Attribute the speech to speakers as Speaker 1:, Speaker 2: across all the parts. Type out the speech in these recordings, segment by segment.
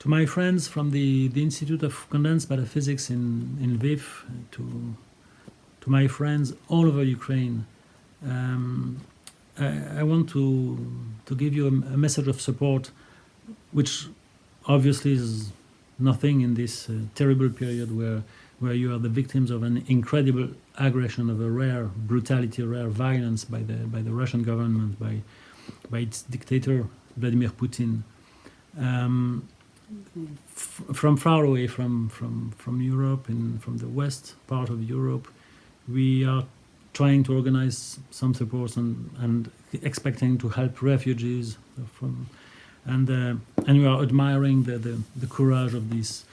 Speaker 1: to my friends from the, the Institute of Condensed Matter Physics in, in Lviv, to, to my friends all over Ukraine, um, I, I want to, to give you a, a message of support, which obviously is nothing in this uh, terrible period where, where you are the victims of an incredible aggression, of a rare brutality, rare violence by the, by the Russian government, by, by its dictator Vladimir Putin. Um, from far away from, from, from Europe and from the west part of Europe, we are trying to organize some support and, and expecting to help refugees from and uh, and we are admiring the, the, the courage of these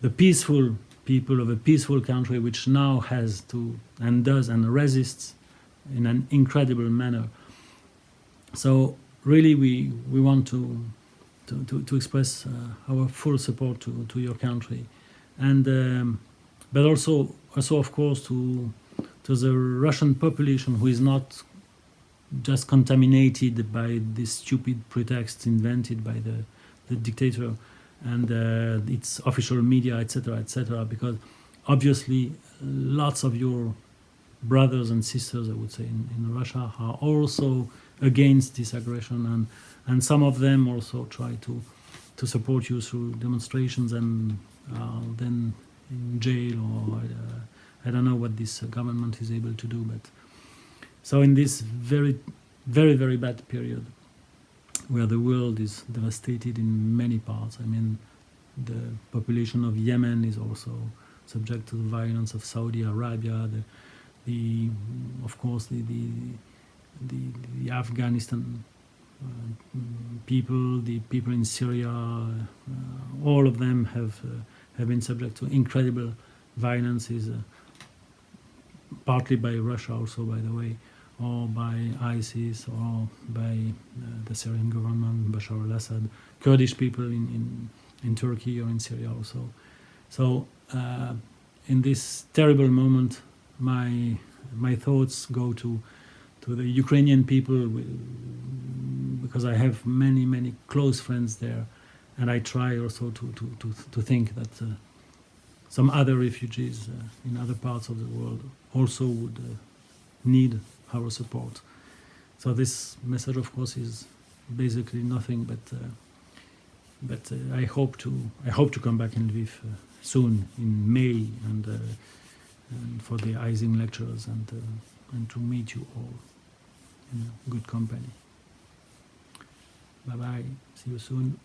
Speaker 1: the peaceful people of a peaceful country which now has to and does and resists in an incredible manner. So really we we want to to, to, to express uh, our full support to, to your country and um, but also also of course to to the Russian population who is not just contaminated by this stupid pretext invented by the, the dictator and uh, its official media, etc., etc. Because obviously, lots of your brothers and sisters, I would say, in, in Russia are also against this aggression, and and some of them also try to to support you through demonstrations and uh, then in jail or uh, I don't know what this government is able to do, but. So in this very, very, very bad period, where the world is devastated in many parts, I mean, the population of Yemen is also subject to the violence of Saudi Arabia. The, the of course, the the the, the Afghanistan uh, people, the people in Syria, uh, all of them have uh, have been subject to incredible violences, uh, partly by Russia, also by the way or by ISIS or by uh, the Syrian government, Bashar al-Assad, Kurdish people in, in, in Turkey or in Syria also. So uh, in this terrible moment, my my thoughts go to to the Ukrainian people because I have many many close friends there, and I try also to to to, to think that uh, some other refugees uh, in other parts of the world also would uh, need our support. So this message, of course, is basically nothing but. Uh, but uh, I hope to I hope to come back in Lviv uh, soon in May and, and for the Ising lectures and uh, and to meet you all in good company. Bye bye. See you soon.